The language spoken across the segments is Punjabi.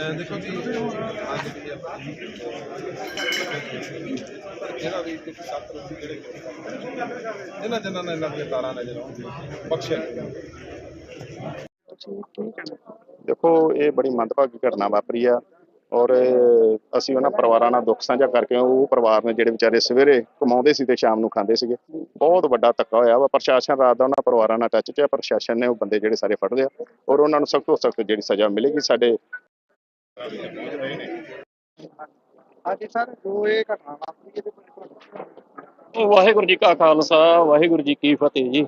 ਦੇਖੋ ਜੀ ਅੱਜ ਵੀ ਆਪਾਂ ਜਿਹੜਾ ਵੀ ਕੁਝ ਸੱਤ ਰੋਟੀ ਜਿਹੜੇ ਇਹਨਾਂ ਜਨਾਂ ਨੇ ਇਹਨਾਂ ਦੀਆਂ ਤਾਰਾਂ ਨਜ਼ਰ ਆਉਂਦੀਆਂ ਬਖਸ਼ਿਆ ਦੇਖੋ, ਇਹ ਬੜੀ ਮੰਦਭਾਗੀ ਘਟਨਾ ਵਾਪਰੀ ਆ ਔਰ ਅਸੀਂ ਉਹਨਾਂ ਪਰਿਵਾਰਾਂ ਨਾਲ ਦੁੱਖ ਸਾਂਝਾ ਕਰਕੇ ਉਹ ਪਰਿਵਾਰ ਨੇ ਜਿਹੜੇ ਵਿਚਾਰੇ ਸਵੇਰੇ ਕਮਾਉਂਦੇ ਸੀ ਤੇ ਸ਼ਾਮ ਨੂੰ ਖਾਂਦੇ ਸੀਗੇ, ਬਹੁਤ ਵੱਡਾ ਧੱਕਾ ਹੋਇਆ ਵਾ। ਪ੍ਰਸ਼ਾਸਨ ਰਾਤ ਦਾ ਉਹਨਾਂ ਪਰਿਵਾਰਾਂ ਨਾਲ ਟੱਚ 'ਚ ਪ੍ਰਸ਼ਾਸਨ ਨੇ ਉਹ ਬੰਦੇ ਜਿਹੜੇ ਸਾਰੇ ਫੜ ਲਿਆ ਔਰ ਉਹਨਾਂ ਨੂੰ ਸਖਤ ਤੋਂ ਸਖਤ ਜਿਹੜੀ ਸਜ਼ਾ ਮਿਲੇਗੀ ਸਾਡੇ ਹਾਂਜੀ ਸਰ, ਜੋ ਇਹ ਘਟਨਾ ਵਾਪਰੀ ਇਹਦੇ ਬਾਰੇ ਵਾਹਿਗੁਰੂ ਜੀ ਕਾ ਖਾਲਸਾ, ਵਾਹਿਗੁਰੂ ਜੀ ਕੀ ਫਤਿਹ ਜੀ।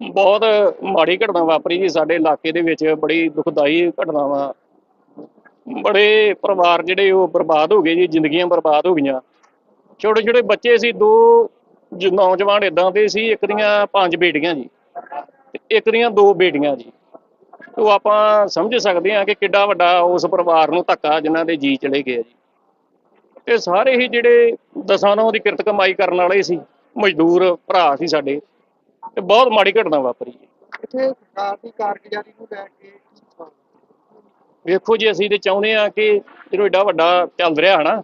ਬਹੁਤ ਮਾੜੀ ਘਟਨਾ ਵਾਪਰੀ ਜੀ ਸਾਡੇ ਇਲਾਕੇ ਦੇ ਵਿੱਚ, ਬੜੀ ਦੁਖਦਾਈ ਘਟਨਾ ਵਾ। ਬੜੇ ਪਰਿਵਾਰ ਜਿਹੜੇ ਉਹ ਬਰਬਾਦ ਹੋ ਗਏ ਜੀ, ਜ਼ਿੰਦਗੀਆਂ ਬਰਬਾਦ ਹੋ ਗਈਆਂ। ਛੋਟੇ ਛੋਟੇ ਬੱਚੇ ਸੀ, ਦੋ ਨੌਜਵਾਨ ਇਦਾਂ ਦੇ ਸੀ, ਇੱਕ ਦੀਆਂ ਪੰਜ ਬੇਟੀਆਂ ਜੀ, ਤੇ ਇੱਕ ਦੀਆਂ ਦੋ ਬੇਟੀਆਂ ਜੀ। ਉਹ ਆਪਾਂ ਸਮਝ ਸਕਦੇ ਹਾਂ ਕਿ ਕਿੱਡਾ ਵੱਡਾ ਉਸ ਪਰਿਵਾਰ ਨੂੰ ਧੱਕਾ ਜਿਨ੍ਹਾਂ ਦੇ ਜੀ ਚਲੇ ਗਏ ਜੀ। ਤੇ ਸਾਰੇ ਹੀ ਜਿਹੜੇ ਦਸਾਂ ਨੌ ਦੀ ਕਿਰਤ ਕਮਾਈ ਕਰਨ ਵਾਲੇ ਸੀ ਮਜ਼ਦੂਰ ਭਰਾ ਸੀ ਸਾਡੇ ਤੇ ਬਹੁਤ ਮਾੜੀ ਘਟਨਾ ਵਾਪਰੀ ਜੀ। ਇੱਥੇ ਸਰਕਾਰ ਦੀ ਕਾਰਗੁਜ਼ਾਰੀ ਨੂੰ ਲੈ ਕੇ ਵੇਖੋ ਜੀ ਅਸੀਂ ਤੇ ਚਾਹੁੰਦੇ ਆ ਕਿ ਜਦੋਂ ਏਡਾ ਵੱਡਾ ਚੱਲ ਰਿਹਾ ਹਨਾ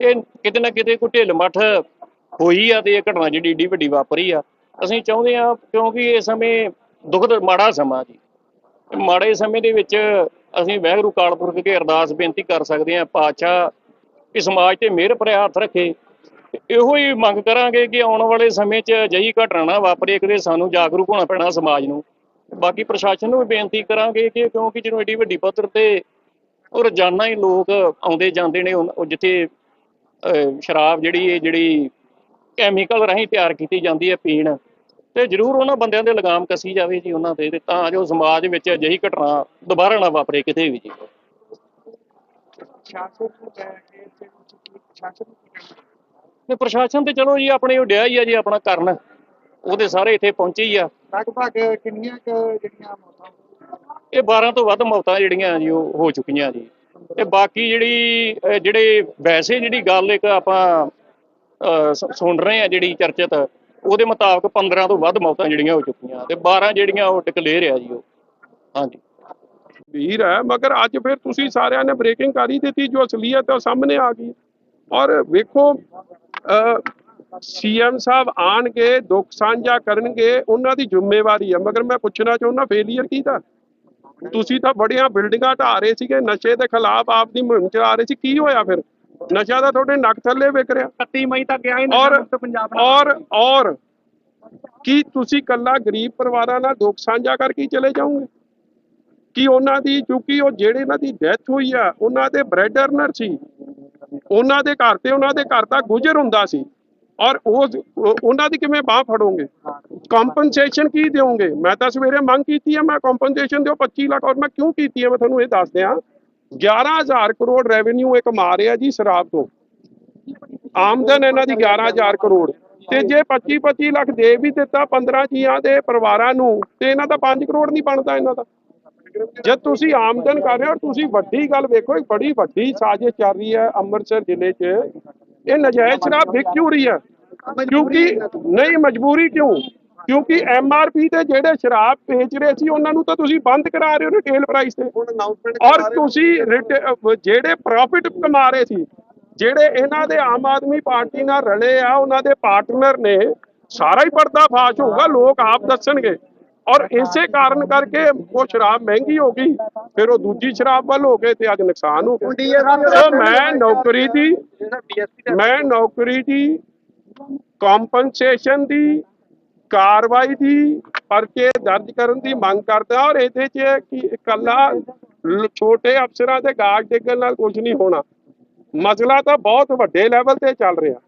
ਇਹ ਕਿਤੇ ਨਾ ਕਿਤੇ ਕੋਈ ਢਿੱਲ ਮੱਠ ਹੋਈ ਆ ਤੇ ਇਹ ਘਟਨਾ ਜਿਹੜੀ ਏਡੀ ਵੱਡੀ ਵਾਪਰੀ ਆ। ਅਸੀਂ ਚਾਹੁੰਦੇ ਆ ਕਿਉਂਕਿ ਇਹ ਸਮੇਂ ਦੁਖਦ ਮਾੜਾ ਸਮਾਂ ਜੀ। ਮਾੜੇ ਸਮੇਂ ਦੇ ਵਿੱਚ ਅਸੀਂ ਵਾਹਿਗੁਰੂ ਕਾਲਪੁਰਖ ਕੇ ਅਰਦਾਸ ਬੇਨਤੀ ਕਰ ਸਕਦੇ ਹਾਂ, ਪਾਤਸ਼ਾਹ ਕਿ ਸਮਾਜ ਤੇ ਮਿਹਰ ਭਰਿਆ ਹੱਥ ਰੱਖੇ। ਇਹੋ ਹੀ ਮੰਗ ਕਰਾਂਗੇ ਕਿ ਆਉਣ ਵਾਲੇ ਸਮੇਂ 'ਚ ਅਜਿਹੀ ਘਟਨਾ ਨਾ ਵਾਪਰੇ ਕਿਤੇ ਸਾਨੂੰ ਜਾਗਰੂਕ ਹੋਣਾ ਪੈਣਾ ਸਮਾਜ ਨੂੰ। ਬਾਕੀ ਪ੍ਰਸ਼ਾਸਨ ਨੂੰ ਵੀ ਬੇਨਤੀ ਕਰਾਂਗੇ ਕਿ ਕਿਉਂਕਿ ਜਦੋਂ ਏਡੀ ਵੱਡੀ ਪੱਧਰ ਤੇ ਉਹ ਰੋਜ਼ਾਨਾ ਹੀ ਲੋਕ ਆਉਂਦੇ ਜਾਂਦੇ ਨੇ, ਉਹ ਜਿੱਥੇ ਸ਼ਰਾਬ ਜਿਹੜੀ ਇਹ ਜਿਹੜੀ ਕੈਮੀਕਲ ਰਾਹੀਂ ਤਿਆਰ ਕੀਤੀ ਜਾਂਦੀ ਹੈ ਪੀਣ ਤੇ ਜ਼ਰੂਰ ਉਹਨਾਂ ਬੰਦਿਆਂ ਦੇ ਲਗਾਮ ਕੱਸੀ ਜਾਵੇ ਜੀ ਉਹਨਾਂ ਤੇ ਤੇ ਜੋ ਸਮਾਜ ਵਿੱਚ ਅਜਿਹੀ ਘਟਨਾ ਦੁਬਾਰਾ ਨਾ ਵਾਪਰੇ ਕਿਤੇ ਵੀ ਜੀ। ਤੇ ਪ੍ਰਸ਼ਾਸਨ ਤੇ ਚਲੋ ਜੀ ਆਪਣੇ ਉਹ ਡਿਆ ਹੀ ਆ ਜੀ ਆਪਣਾ ਕਰਨ। ਉਹਦੇ ਸਾਰੇ ਇੱਥੇ ਪਹੁੰਚੇ ਹੀ ਆ। ਲਗਭਗ ਕਿੰਨੀਆਂ ਕੁ ਜਿਹੜੀਆਂ ਮੌਤਾਂ ਇਹ 12 ਤੋਂ ਵੱਧ ਮੌਤਾਂ ਜਿਹੜੀਆਂ ਜੀ ਉਹ ਹੋ ਚੁੱਕੀਆਂ ਜੀ। ਤੇ ਬਾਕੀ ਜਿਹੜੀ ਜਿਹੜੇ ਵੈਸੇ ਜਿਹੜੀ ਗੱਲ ਇੱਕ ਆਪਾਂ ਸੁਣ ਰਹੇ ਆ ਜਿਹੜੀ ਚਰਚਿਤ ਉਹਦੇ ਮੁਤਾਬਕ 15 ਤੋਂ ਵੱਧ ਮੌਤਾਂ ਜਿਹੜੀਆਂ ਹੋ ਚੁੱਕੀਆਂ ਤੇ 12 ਜਿਹੜੀਆਂ ਉਹ ਡਿਕਲੇਅਰ ਆ ਜੀ ਉਹ। ਹਾਂਜੀ। ਵੀਰ ਹੈ, ਮਗਰ ਅੱਜ ਫਿਰ ਤੁਸੀਂ ਸਾਰਿਆਂ ਨੇ ਬ੍ਰੇਕਿੰਗ ਕਰ ਹੀ ਦਿੱਤੀ, ਜੋ ਅਸਲੀਅਤ ਉਹ ਸਾਹਮਣੇ ਆ ਗਈ। ਔਰ ਵੇਖੋ ਸੀਐਮ ਸਾਹਿਬ ਆਣਗੇ, ਦੁੱਖ ਸਾਂਝਾ ਕਰਨਗੇ, ਉਹਨਾਂ ਦੀ ਜ਼ਿੰਮੇਵਾਰੀ ਹੈ। ਮਗਰ ਮੈਂ ਪੁੱਛਣਾ ਚਾਹੁੰਦਾ ਫੇਲੀਅਰ ਕੀ ਦਾ ਤੁਸੀਂ ਤਾਂ ਬੜੀਆਂ ਬਿਲਡਿੰਗਾਂ ਢਾ ਰਹੇ ਸੀਗੇ, ਨਸ਼ੇ ਦੇ ਖਿਲਾਫ ਆਪਦੀ ਮੁਹਿੰਮ ਚਲਾ ਰਹੇ ਸੀ, ਕੀ ਹੋਇਆ ਫਿਰ? ਨਸ਼ਾ ਤਾਂ ਤੁਹਾਡੇ ਨੱਕ ਥੱਲੇ ਵਿਕ ਰਿਹਾ। 31 ਮਈ ਤੱਕ ਗਿਆ ਹੀ ਔਰ ਪੰਜਾਬ ਔਰ ਔਰ ਕੀ ਤੁਸੀਂ ਕੱਲਾ ਗਰੀਬ ਪਰਿਵਾਰਾਂ ਨਾਲ ਦੁੱਖ ਸਾਂਝਾ ਕਰਕੇ ਚਲੇ ਜਾਓਗੇ? ਕਿ ਉਹਨਾਂ ਦੀ ਕਿਉਂਕਿ ਉਹ ਜਿਹੜੇ ਇਹਨਾਂ ਦੀ ਡੈਥ ਹੋਈ ਆ ਉਹਨਾਂ ਦੇ ਬ੍ਰੈਡ ਅਰਨਰ ਸੀ। ਉਹਨਾਂ ਦੇ ਘਰ ਤੇ ਉਹਨਾਂ ਦੇ ਘਰ ਦਾ ਗੁਜ਼ਰ ਹੁੰਦਾ ਸੀ। ਔਰ ਉਹ ਉਹ- ਉਹਨਾਂ ਦੀ ਕਿਵੇਂ ਬਾਹ ਫੜੋਗੇ? ਕੰਪਨਸੇਸ਼ਨ ਕੀ ਦਿਓਗੇ? ਮੈਂ ਤਾਂ ਸਵੇਰੇ ਮੰਗ ਕੀਤੀ ਹੈ ਮੈਂ ਕੰਪਨਸੇਸ਼ਨ ਦਿਓ 25 ਲੱਖ ਔਰ ਮੈਂ ਕਿਉਂ ਕੀਤੀ ਹੈ ਮੈਂ ਤੁਹਾਨੂੰ ਇਹ ਦੱਸ ਦਿਆਂ 11000 ਕਰੋੜ ਰੈਵਨਿਊ ਇੱਕ ਰਿਹਾ ਜੀ ਸ਼ਰਾਬ ਤੋਂ। ਆਮਦਨ ਇਹਨਾਂ ਦੀ 11000 ਕਰੋੜ। ਤੇ ਜੇ 25 25 ਲੱਖ ਦੇ ਵੀ ਦਿੱਤਾ 15 ਜੀਆਂ ਦੇ ਪਰਿਵਾਰਾਂ ਨੂੰ, ਤੇ ਇਹਨਾਂ ਦਾ 5 ਕਰੋੜ ਨਹੀਂ ਬਣਦਾ ਇਹਨਾਂ ਦਾ। ਜਦ ਤੁਸੀਂ ਆਮਦਨ ਕਰ ਰਹੇ ਹੋ, ਤੁਸੀਂ ਵੱਡੀ ਗੱਲ ਵੇਖੋ, ਇੱਕ ਬੜੀ ਵੱਡੀ ਸਾਜ਼ਿਸ਼ ਚੱਲ ਰਹੀ ਹੈ ਅੰਮ੍ਰਿਤਸਰ ਜ਼ਿਲ੍ਹੇ 'ਚ। ਇਹ ਨਜਾਇਜ਼ ਸ਼ਰਾਬ ਵਿਕ ਕਿਉਂ ਰਹੀ ਹੈ? ਕਿਉਂਕਿ ਨਹੀਂ, ਮਜਬੂਰੀ ਕਿਉਂ? ਕਿਉਂਕਿ ਐਮਆਰਪੀ ਤੇ ਜਿਹੜੇ ਸ਼ਰਾਬ ਵੇਚ ਰਹੇ ਸੀ ਉਹਨਾਂ ਨੂੰ ਤਾਂ ਤੁਸੀਂ ਬੰਦ ਕਰਾ ਰਹੇ ਹੋ ਰਿਟੇਲ ਪ੍ਰਾਈਸ ਤੇ। ਔਰ ਤੁਸੀਂ ਜਿਹੜੇ ਪ੍ਰੋਫਿਟ ਕਮਾ ਰਹੇ ਸੀ ਜਿਹੜੇ ਇਹਨਾਂ ਦੇ ਆਮ ਆਦਮੀ ਪਾਰਟੀ ਨਾਲ ਰਲੇ ਆ ਉਹਨਾਂ ਦੇ ਪਾਰਟਨਰ ਨੇ ਸਾਰਾ ਹੀ ਪਰਦਾ ਫਾਸ਼ ਹੋਊਗਾ ਲੋਕ ਆਪ ਦੱਸਣਗੇ। ਔਰ ਇਸੇ ਕਾਰਨ ਕਰਕੇ ਉਹ ਸ਼ਰਾਬ ਮਹਿੰਗੀ ਹੋ ਗਈ ਫਿਰ ਉਹ ਦੂਜੀ ਸ਼ਰਾਬ ਵੱਲ ਹੋ ਗਏ ਤੇ ਅੱਜ ਨੁਕਸਾਨ ਹੋ ਗਿਆ। ਮੈਂ ਨੌਕਰੀ ਦੀ ਮੈਂ ਨੌਕਰੀ ਦੀ ਕੰਪਨਸੇਸ਼ਨ ਦੀ ਕਾਰਵਾਈ ਦੀ ਪਰਚੇ ਦਰਜ ਕਰਨ ਦੀ ਮੰਗ ਕਰਦਾ ਔਰ ਇਹਦੇ 'ਚ ਕਿ ਇਕੱਲਾ ਛੋਟੇ ਅਫਸਰਾਂ ਦੇ ਗਾਗ ਡੇਗਣ ਨਾਲ ਕੁਝ ਨਹੀਂ ਹੋਣਾ। ਮਸਲਾ ਤਾਂ ਬਹੁਤ ਵੱਡੇ ਲੈਵਲ ਤੇ ਚੱਲ ਰਿਹਾ।